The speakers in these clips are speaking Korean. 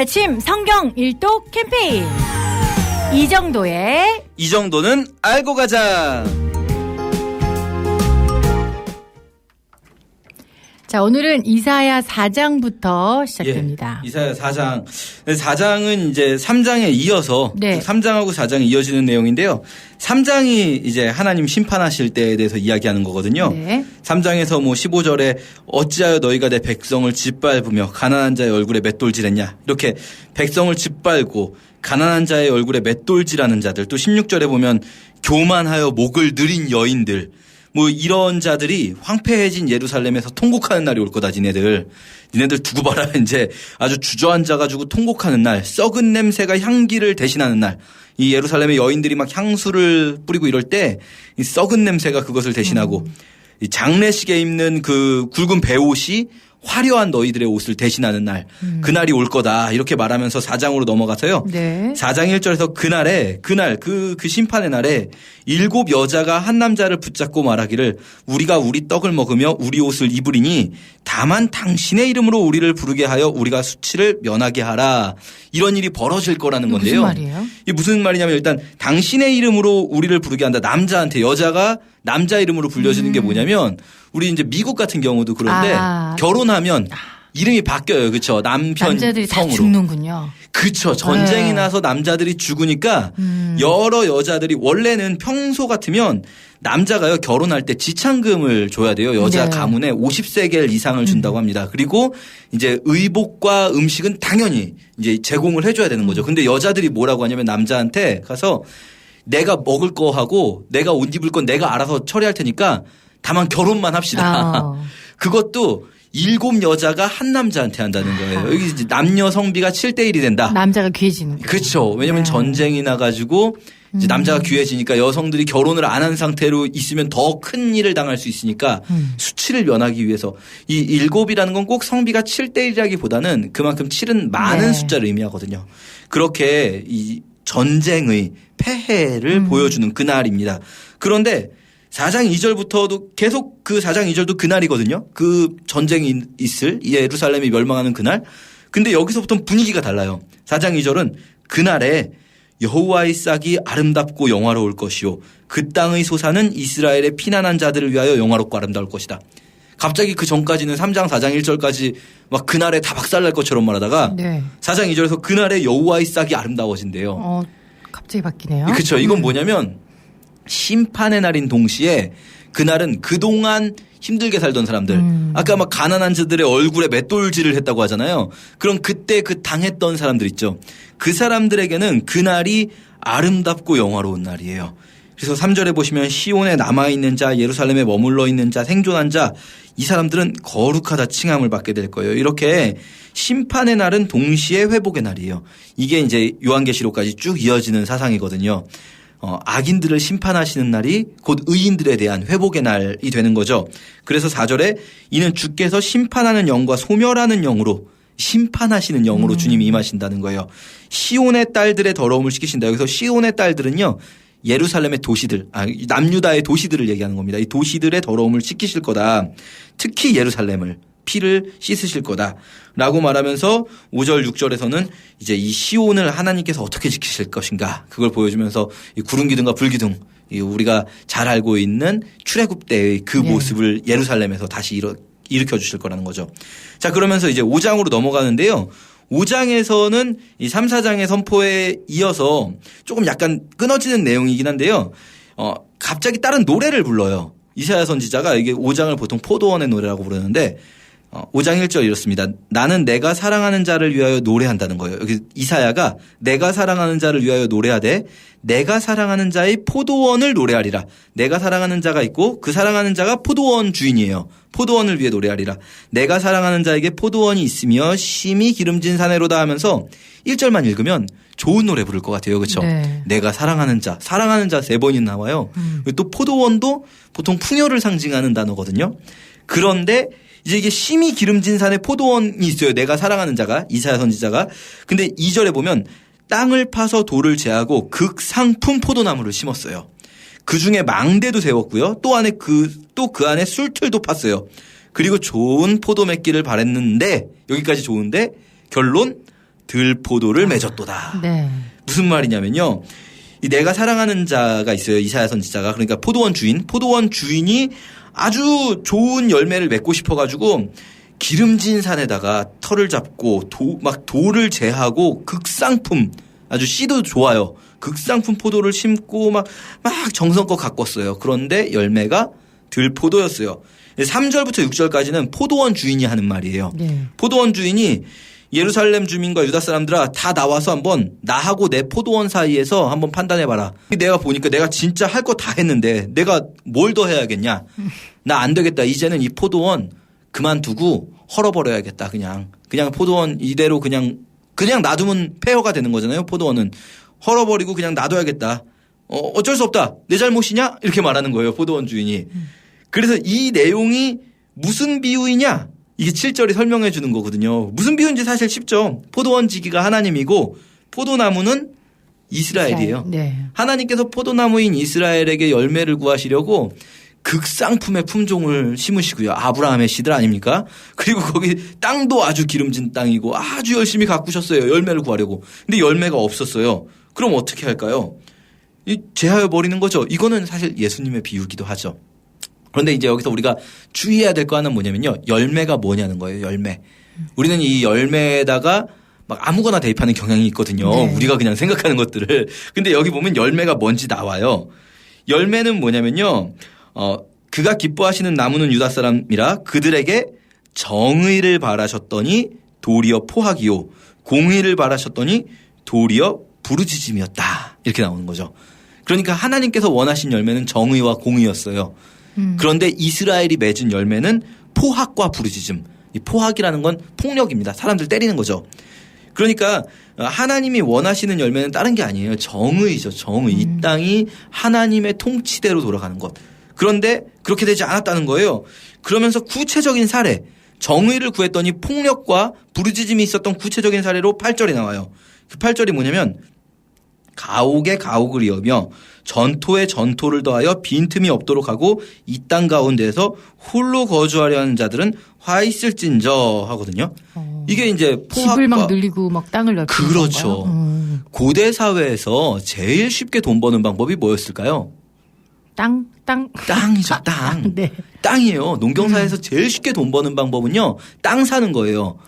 아침 성경 일독 캠페인 이 정도의 이 정도는 알고 가자. 자 오늘은 이사야 4장부터 시작됩니다. 예, 이사야 4장. 4장은 이제 3장에 이어서 네. 3장하고 4장이 이어지는 내용인데요. 3장이 이제 하나님 심판하실 때에 대해서 이야기하는 거거든요. 네. 3장에서 뭐 15절에 어찌하여 너희가 내 백성을 짓밟으며 가난한 자의 얼굴에 맷돌질했냐 이렇게 백성을 짓밟고 가난한 자의 얼굴에 맷돌질하는 자들 또 16절에 보면 교만하여 목을 느린 여인들 뭐 이런 자들이 황폐해진 예루살렘에서 통곡하는 날이 올 거다 니네들. 니네들 두고 봐라. 이제 아주 주저앉아 가지고 통곡하는 날 썩은 냄새가 향기를 대신하는 날. 이 예루살렘의 여인들이 막 향수를 뿌리고 이럴 때 이 썩은 냄새가 그것을 대신하고 이 장례식에 입는 그 굵은 배옷이 화려한 너희들의 옷을 대신하는 날, 그날이 올 거다. 이렇게 말하면서 4장으로 넘어가서요. 네. 4장 1절에서 그날에, 그날, 그, 그 심판의 날에 일곱 여자가 한 남자를 붙잡고 말하기를 우리가 우리 떡을 먹으며 우리 옷을 입으리니 다만 당신의 이름으로 우리를 부르게 하여 우리가 수치를 면하게 하라. 이런 일이 벌어질 거라는 이거 무슨 건데요. 말이에요? 이게 무슨 말이냐면 일단 당신의 이름으로 우리를 부르게 한다. 남자한테 여자가 남자 이름으로 불려지는 게 뭐냐면 우리 이제 미국 같은 경우도 그런데 음. 아. 결혼하면 이름이 바뀌어요. 그렇죠? 남편 남자들이 다 성으로. 죽는군요. 그쵸. 전쟁이 네. 나서 남자들이 죽으니까 음. 여러 여자들이 원래는 평소 같으면 남자가요 결혼할 때 지창금을 줘야 돼요. 여자 네. 가문에 50세겔 이상을 준다고 합니다. 그리고 이제 의복과 음식은 당연히 이제 제공을 해줘야 되는 음. 거죠. 근데 여자들이 뭐라고 하냐면 남자한테 가서 내가 먹을 거 하고 내가 옷 입을 건 내가 알아서 처리할 테니까 다만 결혼만 합시다. 아. 그것도 일곱 여자가 한 남자한테 한다는 거예요. 여기 이제 남녀 성비가 7대 1이 된다. 남자가 귀해지는 거. 그렇죠. 왜냐면 네. 전쟁이 나가지고 이제 남자가 귀해지니까 여성들이 결혼을 안 한 상태로 있으면 더 큰 일을 당할 수 있으니까 음. 수치를 면하기 위해서 이 일곱이라는 건 꼭 성비가 7대 1이라기보다는 그만큼 7은 많은 네. 숫자를 의미하거든요. 그렇게 이 전쟁의 폐해를 음. 보여주는 그날입니다. 그런데 4장 2절부터도 계속 그 4장 2절도 그날이거든요. 그 전쟁이 있을 예루살렘이 멸망하는 그날. 근데 여기서부터는 분위기가 달라요. 4장 2절은 그날에 여호와의 싹이 아름답고 영화로울 것이요 그 땅의 소사는 이스라엘의 피난한 자들을 위하여 영화롭고 아름다울 것이다. 갑자기 그 전까지는 3장 4장 1절까지 막 그날에 다 박살날 것처럼 말하다가 네. 4장 2절에서 그날에 여호와의 싹이 아름다워진대요. 어 갑자기 바뀌네요. 그렇죠. 이건 뭐냐면 심판의 날인 동시에 그날은 그동안 힘들게 살던 사람들. 음. 아까 막 가난한 자들의 얼굴에 맷돌질을 했다고 하잖아요. 그럼 그때 그 당했던 사람들 있죠. 그 사람들에게는 그날이 아름답고 영화로운 날이에요. 그래서 3절에 보시면 시온에 남아있는 자, 예루살렘에 머물러 있는 자, 생존한 자, 이 사람들은 거룩하다 칭함을 받게 될 거예요. 이렇게 심판의 날은 동시에 회복의 날이에요. 이게 이제 요한계시록까지 쭉 이어지는 사상이거든요. 어, 악인들을 심판하시는 날이 곧 의인들에 대한 회복의 날이 되는 거죠. 그래서 4절에 이는 주께서 심판하는 영과 소멸하는 영으로 심판하시는 영으로 주님이 임하신다는 거예요. 시온의 딸들의 더러움을 시키신다. 여기서 시온의 딸들은요. 예루살렘의 도시들, 아, 남유다의 도시들을 얘기하는 겁니다. 이 도시들의 더러움을 씻기실 거다. 특히 예루살렘을 피를 씻으실 거다. 라고 말하면서 5절, 6절에서는 이제 이 시온을 하나님께서 어떻게 지키실 것인가. 그걸 보여주면서 이 구름 기둥과 불 기둥, 이 우리가 잘 알고 있는 출애굽 때의 그 네. 모습을 예루살렘에서 다시 일어, 일으켜 주실 거라는 거죠. 자, 그러면서 이제 5장으로 넘어가는데요. 5장에서는 이 3, 4장의 선포에 이어서 조금 약간 끊어지는 내용이긴 한데요. 어, 갑자기 다른 노래를 불러요. 이사야 선지자가 이게 5장을 보통 포도원의 노래라고 부르는데 어, 5장 1절 이렇습니다. 나는 내가 사랑하는 자를 위하여 노래한다는 거예요. 여기 이사야가 내가 사랑하는 자를 위하여 노래하되 내가 사랑하는 자의 포도원을 노래하리라. 내가 사랑하는 자가 있고 그 사랑하는 자가 포도원 주인이에요. 포도원을 위해 노래하리라. 내가 사랑하는 자에게 포도원이 있으며 심히 기름진 사내로다 하면서 1절만 읽으면 좋은 노래 부를 것 같아요. 그렇죠? 네. 내가 사랑하는 자, 사랑하는 자 세 번이 나 와요. 음. 또 포도원도 보통 풍요를 상징하는 단어거든요. 그런데 이제 이게 심히 기름진 산에 포도원이 있어요. 내가 사랑하는 자가 이사야 선지자가. 근데 2절에 보면 땅을 파서 돌을 제하고 극상품 포도나무를 심었어요. 그 중에 망대도 세웠고요. 또 안에 그 또 그 안에 술틀도 팠어요. 그리고 좋은 포도 맺기를 바랬는데 여기까지 좋은데 결론 들포도를 맺었도다. 네. 무슨 말이냐면요. 이 내가 사랑하는 자가 있어요. 이사야 선지자가. 그러니까 포도원 주인. 포도원 주인이 아주 좋은 열매를 맺고 싶어가지고 기름진 산에다가 털을 잡고 도, 막 돌을 제하고 극상품 아주 씨도 좋아요. 극상품 포도를 심고 막, 막 정성껏 가꿨어요. 그런데 열매가 들포도였어요. 3절부터 6절까지는 포도원 주인이 하는 말이에요. 네. 포도원 주인이 예루살렘 주민과 유다 사람들아 다 나와서 한번 나하고 내 포도원 사이에서 한번 판단해 봐라. 내가 보니까 내가 진짜 할 거 다 했는데 내가 뭘 더 해야겠냐. 나 안 되겠다. 이제는 이 포도원 그만두고 헐어버려야겠다. 그냥 그냥 포도원 이대로 그냥 그냥 놔두면 폐허가 되는 거잖아요. 포도원은 헐어버리고 그냥 놔둬야겠다. 어, 어쩔 수 없다. 내 잘못이냐? 이렇게 말하는 거예요. 포도원 주인이. 그래서 이 내용이 무슨 비유이냐? 이게 7절이 설명해 주는 거거든요. 무슨 비유인지 사실 쉽죠. 포도원 지기가 하나님이고 포도나무는 이스라엘이에요. 네. 하나님께서 포도나무인 이스라엘에게 열매를 구하시려고 극상품의 품종을 심으시고요. 아브라함의 시들 아닙니까? 그리고 거기 땅도 아주 기름진 땅이고 아주 열심히 가꾸셨어요. 열매를 구하려고. 근데 열매가 없었어요. 그럼 어떻게 할까요? 이 제하여 버리는 거죠. 이거는 사실 예수님의 비유기도 하죠. 그런데 이제 여기서 우리가 주의해야 될 거 하나는 뭐냐면요. 열매가 뭐냐는 거예요. 열매. 우리는 이 열매에다가 막 아무거나 대입하는 경향이 있거든요. 네. 우리가 그냥 생각하는 것들을. 근데 여기 보면 열매가 뭔지 나와요. 열매는 뭐냐면요. 어, 그가 기뻐하시는 나무는 유다 사람이라 그들에게 정의를 바라셨더니 도리어 포악이요. 공의를 바라셨더니 도리어 부르짖음이었다. 이렇게 나오는 거죠. 그러니까 하나님께서 원하신 열매는 정의와 공의였어요. 음. 그런데 이스라엘이 맺은 열매는 포악과 부르짖음. 이 포악이라는 건 폭력입니다. 사람들 때리는 거죠. 그러니까 하나님이 원하시는 열매는 다른 게 아니에요. 정의죠. 정의. 이 땅이 하나님의 통치대로 돌아가는 것. 그런데 그렇게 되지 않았다는 거예요. 그러면서 구체적인 사례, 정의를 구했더니 폭력과 부르짖음이 있었던 구체적인 사례로 8절이 나와요. 그 8절이 뭐냐면 가옥에 가옥을 이으며 전토에 전토를 더하여 빈틈이 없도록 하고 이 땅 가운데에서 홀로 거주하려 하는 자들은 화 있을진저 하거든요. 어. 이게 이제 집을 막 늘리고 막 땅을 넓히는 그렇죠. 음. 고대 사회에서 제일 쉽게 돈 버는 방법이 뭐였을까요? 땅, 땅. 땅이죠, 땅. 네. 땅이에요. 농경사에서 제일 쉽게 돈 버는 방법은요, 땅 사는 거예요.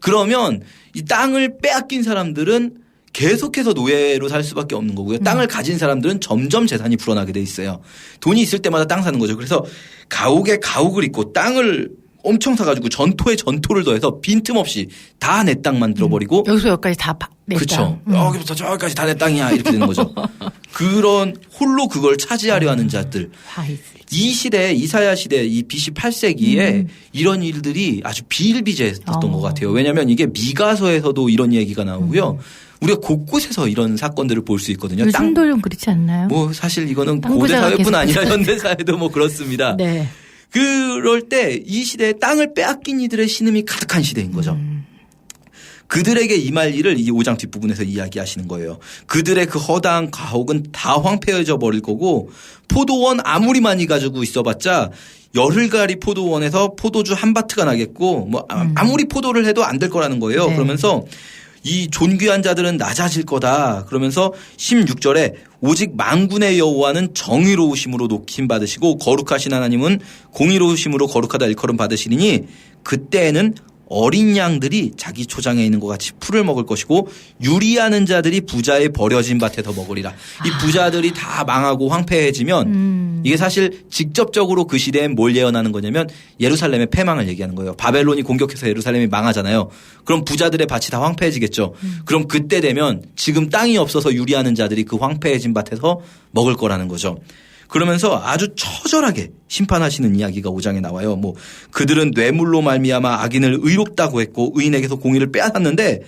그러면 이 땅을 빼앗긴 사람들은 계속해서 노예로 살 수밖에 없는 거고요. 땅을 가진 사람들은 점점 재산이 불어나게 돼 있어요. 돈이 있을 때마다 땅 사는 거죠. 그래서 가옥에 가옥을 잇고 땅을 엄청 사가지고 전토에 전토를 더해서 빈틈없이 다 내 땅 만들어버리고 여기서 여기까지 다 파- 내 그렇죠. 땅. 음. 여기부터 저기까지 다 내 땅이야 이렇게 되는 거죠. 그런 홀로 그걸 차지하려 하는 자들. 이 시대 이사야 시대 이 BC 8세기에 음. 이런 일들이 아주 비일비재했던 어. 것 같아요. 왜냐하면 이게 미가서에서도 이런 얘기가 나오고요. 우리가 곳곳에서 이런 사건들을 볼 수 있거든요. 땅, 음. 요즘도 좀 그렇지 않나요? 뭐 사실 이거는 땅 고대 사회뿐 아니라. 현대 사회도 뭐 그렇습니다. 네. 그럴 때 이 시대에 땅을 빼앗긴 이들의 신음이 가득한 시대인 거죠. 음. 그들에게 임할 일을 이 5장 뒷부분에서 이야기하시는 거예요. 그들의 그 허다한 가옥은 다 황폐해져 버릴 거고 포도원 아무리 많이 가지고 있어봤자 열흘가리 포도원에서 포도주 한 바트가 나겠고 뭐 아- 아무리 포도를 해도 안 될 거라는 거예요. 네. 그러면서 이 존귀한 자들은 낮아질 거다. 그러면서 16절에 오직 만군의 여호와는 정의로우심으로 높임 받으시고 거룩하신 하나님은 공의로우심으로 거룩하다 일컬음 받으시니 그때에는 어린 양들이 자기 초장에 있는 것 같이 풀을 먹을 것이고 유리하는 자들이 부자의 버려진 밭에서 먹으리라. 이 부자들이 다 망하고 황폐해지면 음. 이게 사실 직접적으로 그 시대엔 뭘 예언하는 거냐면 예루살렘의 패망을 얘기하는 거예요. 바벨론이 공격해서 예루살렘이 망하잖아요. 그럼 부자들의 밭이 다 황폐해지겠죠. 그럼 그때 되면 지금 땅이 없어서 유리하는 자들이 그 황폐해진 밭에서 먹을 거라는 거죠. 그러면서 아주 처절하게 심판하시는 이야기가 5장에 나와요. 뭐 그들은 뇌물로 말미암아 악인을 의롭다고 했고 의인에게서 공의를 빼앗았는데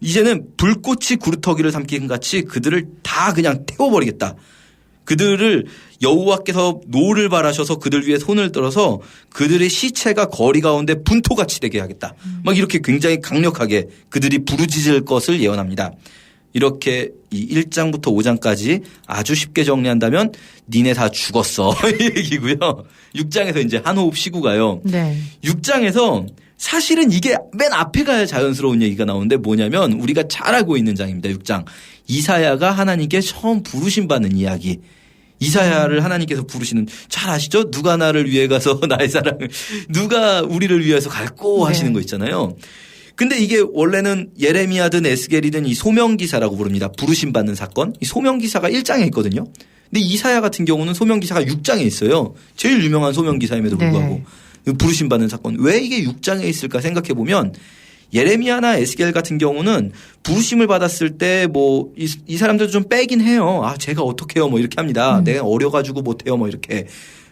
이제는 불꽃이 구루터기를 삼킨 같이 그들을 다 그냥 태워버리겠다. 그들을 여호와께서 노를 바라셔서 그들 위에 손을 들어서 그들의 시체가 거리 가운데 분토같이 되게 하겠다. 막 이렇게 굉장히 강력하게 그들이 부르짖을 것을 예언합니다. 이렇게 이 1장부터 5장까지 아주 쉽게 정리한다면 니네 다 죽었어 이 얘기고요. 6장에서 이제 한 호흡 쉬고 가요. 네. 6장에서 사실은 이게 맨 앞에 가야 자연스러운 얘기가 나오는데 뭐냐면 우리가 잘 알고 있는 장입니다. 6장. 이사야가 하나님께 처음 부르심 받는 이야기. 이사야를 하나님께서 부르시는 잘 아시죠? 누가 나를 위해 가서 나의 사랑을 누가 우리를 위해서 갈고 네. 하시는 거 있잖아요. 근데 이게 원래는 예레미야든 에스겔이든 이 소명 기사라고 부릅니다. 부르심 받는 사건. 이 소명 기사가 1장에 있거든요. 근데 이사야 같은 경우는 소명 기사가 6장에 있어요. 제일 유명한 소명 기사임에도 네. 불구하고 부르심 받는 사건. 왜 이게 6장에 있을까 생각해 보면 예레미야나 에스겔 같은 경우는 부르심을 받았을 때 뭐 이 사람들도 좀 빼긴 해요. 아 제가 어떻게 해요 뭐 이렇게 합니다. 내가 어려가지고 못해요 뭐 이렇게.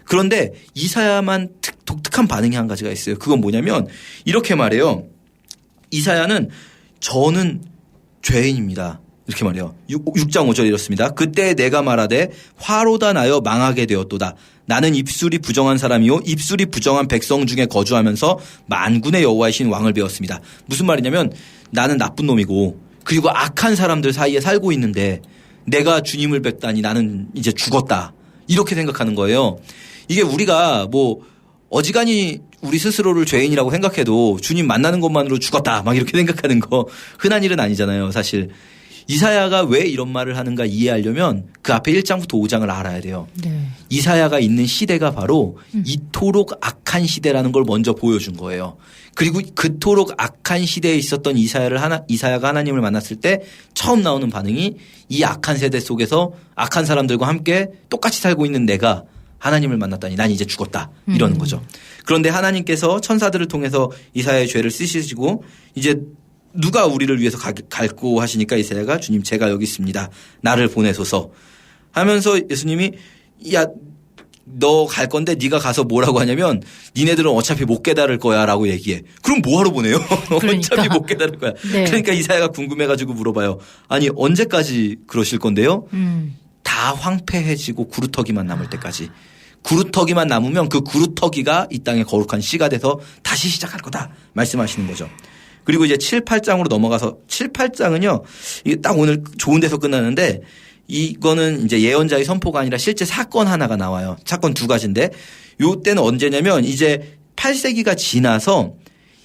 그런데 이사야만 특, 독특한 반응이 한 가지가 있어요. 그건 뭐냐면 이렇게 말해요. 이사야는 저는 죄인입니다. 이렇게 말해요. 6, 장 5절 이렇습니다. 그때 내가 말하되 화로다 나여 망하게 되었도다. 나는 입술이 부정한 사람이요 입술이 부정한 백성 중에 거주하면서 만군의 여호와이신 왕을 배웠습니다. 무슨 말이냐면 나는 나쁜 놈이고 그리고 악한 사람들 사이에 살고 있는데 내가 주님을 뵙다니 나는 이제 죽었다. 이렇게 생각하는 거예요. 이게 우리가 뭐 어지간히 우리 스스로를 죄인이라고 생각해도 주님 만나는 것만으로 죽었다. 막 이렇게 생각하는 거 흔한 일은 아니잖아요. 사실. 이사야가 왜 이런 말을 하는가 이해하려면 그 앞에 1장부터 5장을 알아야 돼요. 네. 이사야가 있는 시대가 바로 이토록 악한 시대라는 걸 먼저 보여준 거예요. 그리고 그토록 악한 시대에 있었던 이사야를 하나 이사야가 하나님을 만났을 때 처음 나오는 반응이 이 악한 세대 속에서 악한 사람들과 함께 똑같이 살고 있는 내가 하나님을 만났다니 난 이제 죽었다 이러는 거죠. 그런데 하나님께서 천사들을 통해서 이사야의 죄를 쓰시고 이제 누가 우리를 위해서 가- 갈고 하시니까 이사야가 주님 제가 여기 있습니다. 나를 보내소서 하면서 예수님이 야 너 갈 건데 네가 가서 뭐라고 하냐면 니네들은 어차피 못 깨달을 거야라고 얘기해. 그럼 뭐하러 보내요? 그러니까. 어차피 못 깨달을 거야. 네. 그러니까 이사야가 궁금해가지고 물어봐요. 아니 언제까지 그러실 건데요? 음. 다 황폐해지고 구루터기만 남을 때까지. 구루터기만 남으면 그 구루터기가 이 땅의 거룩한 씨가 돼서 다시 시작할 거다. 말씀하시는 거죠. 그리고 이제 7, 8장으로 넘어가서 7, 8장은요. 이게 딱 오늘 좋은 데서 끝나는데 이거는 이제 예언자의 선포가 아니라 실제 사건 하나가 나와요. 사건 두 가지인데 요 때는 언제냐면 이제 8세기가 지나서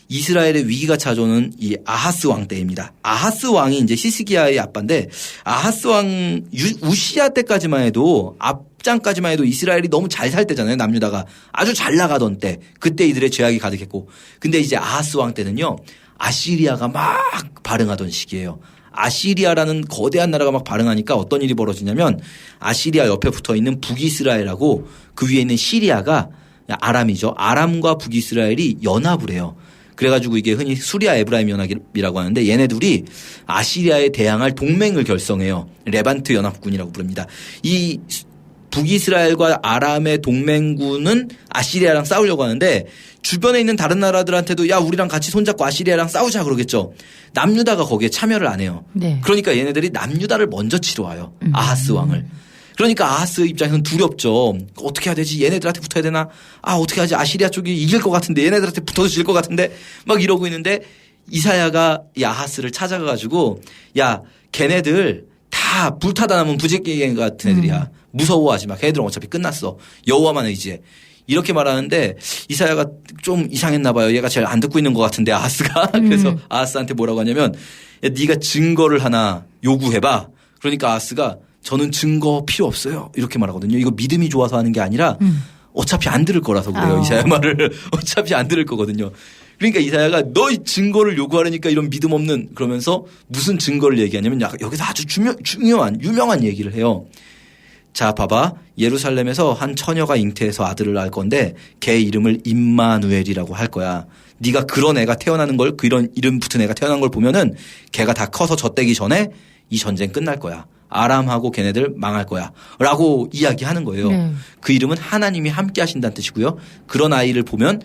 이스라엘의 위기가 찾아오는 이 아하스 왕 때입니다. 아하스 왕이 이제 히스기야의 아빠인데 아하스 왕 유- 우시야 때까지만 해도 앞장까지만 해도 이스라엘이 너무 잘 살 때잖아요. 남유다가 아주 잘 나가던 때 그때 이들의 죄악이 가득했고 근데 이제 아하스 왕 때는요 아시리아가 막 발흥하던 시기예요. 아시리아라는 거대한 나라가 막 발흥하니까 어떤 일이 벌어지냐면 아시리아 옆에 붙어 있는 북이스라엘하고 그 위에 있는 시리아가 아람이죠. 아람과 북이스라엘이 연합을 해요. 그래가지고 이게 흔히 수리아 에브라임 연합이라고 하는데 얘네 둘이 아시리아에 대항할 동맹을 결성해요. 레반트 연합군이라고 부릅니다. 이 북이스라엘과 아람의 동맹군은 아시리아랑 싸우려고 하는데 주변에 있는 다른 나라들한테도 야 우리랑 같이 손잡고 아시리아랑 싸우자 그러겠죠. 남유다가 거기에 참여를 안 해요. 네. 그러니까 얘네들이 남유다를 먼저 치러 와요. 아하스 왕을. 그러니까 아하스 입장에서는 두렵죠. 어떻게 해야 되지? 얘네들한테 붙어야 되나? 아 어떻게 하지? 아시리아 쪽이 이길 것 같은데 얘네들한테 붙어도 질것 같은데 막 이러고 있는데 이사야가 이 아하스를 찾아가가지고 야 걔네들 다 불타다 남은 부재기 같은 애들이야. 무서워하지 마. 걔네들은 어차피 끝났어. 여호와만 의지해. 이렇게 말하는데 이사야가 좀 이상했나 봐요. 얘가 제일 안 듣고 있는 것 같은데 아하스가 그래서 아하스한테 뭐라고 하냐면 야, 네가 증거를 하나 요구해봐. 그러니까 아하스가 저는 증거 필요 없어요. 이렇게 말하거든요. 이거 믿음이 좋아서 하는 게 아니라 어차피 안 들을 거라서 그래요. 아. 이사야 말을 어차피 안 들을 거거든요. 그러니까 이사야가 너 이 증거를 요구하려니까 이런 믿음 없는 그러면서 무슨 증거를 얘기하냐면 야, 여기서 아주 중요, 중요한 유명한 얘기를 해요. 자, 봐봐. 예루살렘에서 한 처녀가 잉태해서 아들을 낳을 건데 걔 이름을 임마누엘이라고 할 거야. 네가 그런 애가 태어나는 걸 그런 이름 붙은 애가 태어난 걸 보면은 걔가 다 커서 젖대기 전에 이 전쟁 끝날 거야. 아람하고 걔네들 망할 거야. 라고 이야기하는 거예요. 네. 그 이름은 하나님이 함께 하신다는 뜻이고요. 그런 아이를 보면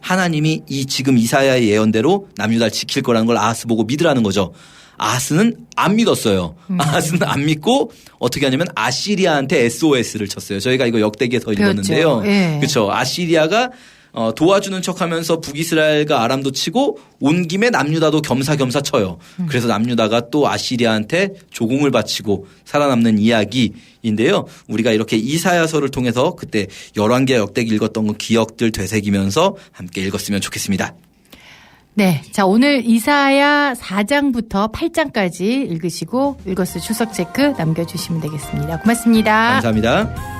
하나님이 이 지금 이사야의 예언대로 남유다를 지킬 거라는 걸 아하스 보고 믿으라는 거죠. 아하스는 안 믿었어요. 아하스는 안 믿고 어떻게 하냐면 아시리아한테 SOS를 쳤어요. 저희가 이거 역대기에서 읽었는데요. 예. 그렇죠. 아시리아가 어, 도와주는 척하면서 북이스라엘과 아람도 치고 온 김에 남유다도 겸사겸사 쳐요. 그래서 남유다가 또 아시리아한테 조공을 바치고 살아남는 이야기인데요. 우리가 이렇게 이사야서를 통해서 그때 열왕기와 역대기 읽었던 그 기억들 되새기면서 함께 읽었으면 좋겠습니다. 네. 자, 오늘 이사야 4장부터 8장까지 읽으시고 읽었을 추석 체크 남겨 주시면 되겠습니다. 고맙습니다. 감사합니다.